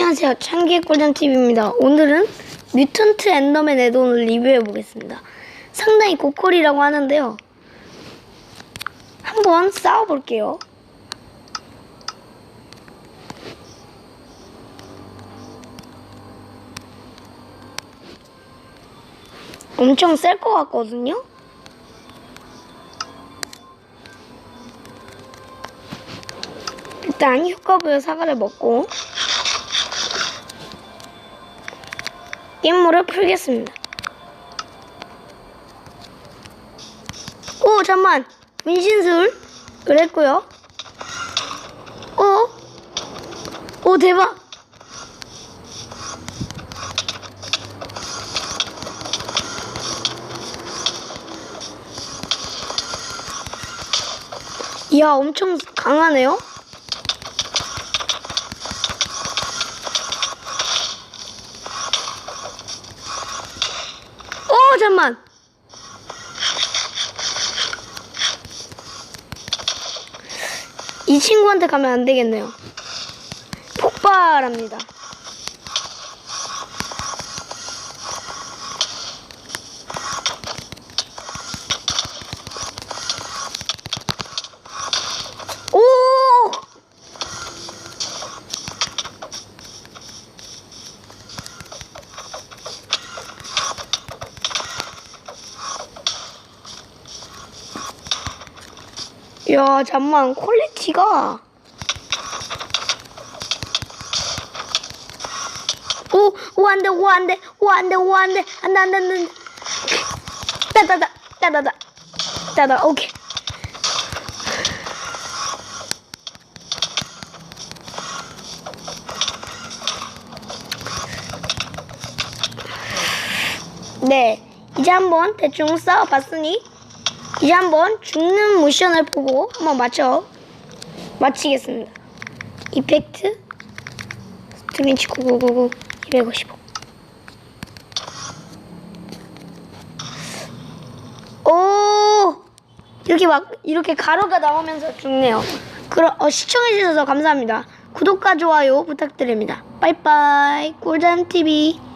안녕하세요. 창기의 꿀잠TV입니다. 오늘은 뮤턴트 엔더맨 애돈을 리뷰해 보겠습니다. 상당히 고퀄이라고 하는데요. 한번 싸워볼게요. 엄청 셀 것 같거든요? 일단 효과부여 사과를 먹고 임무를 풀겠습니다. 오 잠만 분신술 그랬고요. 오, 오 대박. 이야 엄청 강하네요. 오 잠만. 이 친구한테 가면 안 되겠네요. 폭발합니다. 오! 야, 잠만 퀄리티가 오, 오, 안 돼, 오, 안 돼, 오, 안 돼, 오, 안 돼, 안 돼, 안 돼, 안 돼. 따다다, 따다다, 따다, 오케이. 네, 이제 한번 대충 싸워봤으니 이제 한번 죽는 모션을 보고 한번 맞춰 마치겠습니다. 이펙트 스트린치 9999 255 오 이렇게 막 이렇게 가루가 나오면서 죽네요. 그럼 어, 시청해주셔서 감사합니다. 구독과 좋아요 부탁드립니다. 빠이빠이 꿀잠 TV